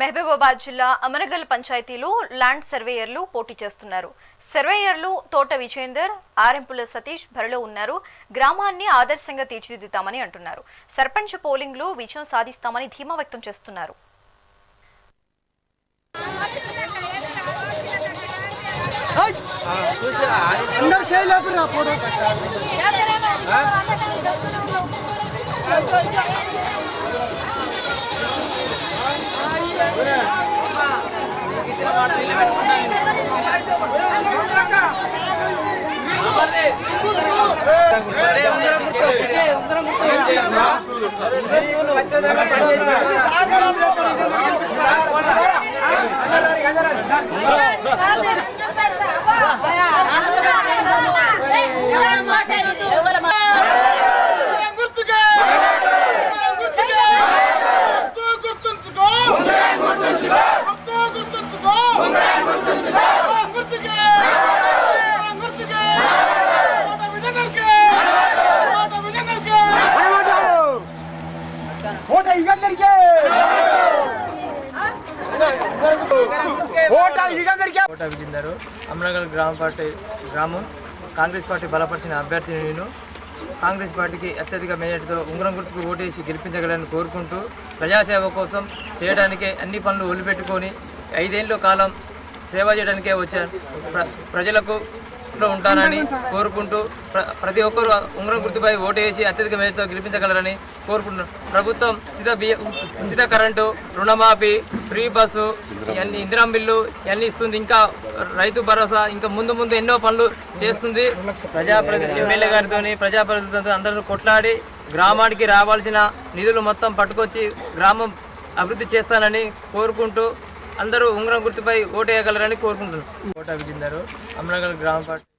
మహబూబాబాద్ జిల్లా అమరగల్ పంచాయతీలో ల్యాండ్ సర్వేయర్లు పోటీ చేస్తున్నారు. సర్వేయర్లు తోట విజేందర్ ఆరెంపుల సతీష్ బరిలో ఉన్నారు. గ్రామాన్ని ఆదర్శంగా తీర్చిదిద్దుతామని అంటున్నారు. సర్పంచ్ పోలింగ్లో విజయం సాధిస్తామని ధీమా వ్యక్తం చేస్తున్నారు. అందరు చేయలేపురా ఓట ఇగందరికే! ఇగందరికే! విజేందరు గ్రామ పార్టీ గ్రామం. కాంగ్రెస్ పార్టీ బలపరిచిన అభ్యర్థిని నేను. కాంగ్రెస్ పార్టీకి అత్యధిక మెజార్టీతో ఉంగరం గుర్తుకు ఓటేసి గెలిపించగలని కోరుకుంటూ ప్రజాసేవ కోసం చేయడానికే అన్ని పనులు ఒలిపెట్టుకొని ఐదేళ్ళ కాలం సేవ చేయడానికే వచ్చాను. ప్ర ప్రజలకు లో ఉంటానని కోరుకుంటూ ప్ర ప్రతి ఒక్కరూ ఉంగరం గుర్తుపై ఓటు వేసి అత్యధిక మేరతో గెలిపించగలరని కోరుకుంటున్నాను ప్రభుత్వం ఉచిత బియ్య ఉచిత కరెంటు రుణమాఫీ ఫ్రీ బస్సు ఇవన్నీ ఇందిరా బిల్లు ఇవన్నీ ఇస్తుంది. ఇంకా రైతు భరోసా ఇంకా ముందు ముందు ఎన్నో పనులు చేస్తుంది. ప్రజాప్రతి ఎమ్మెల్యే గారితో ప్రజాప్రతినిధులతో అందరూ కొట్లాడి గ్రామానికి రావాల్సిన నిధులు మొత్తం పట్టుకొచ్చి గ్రామం అభివృద్ధి చేస్తానని కోరుకుంటూ అందరూ ఉంగరం గుర్తుపై ఓటు వేయగలరని కోరుకుంటున్నాను కోట విజేందరు అమరగల్ గ్రామ పార్టీ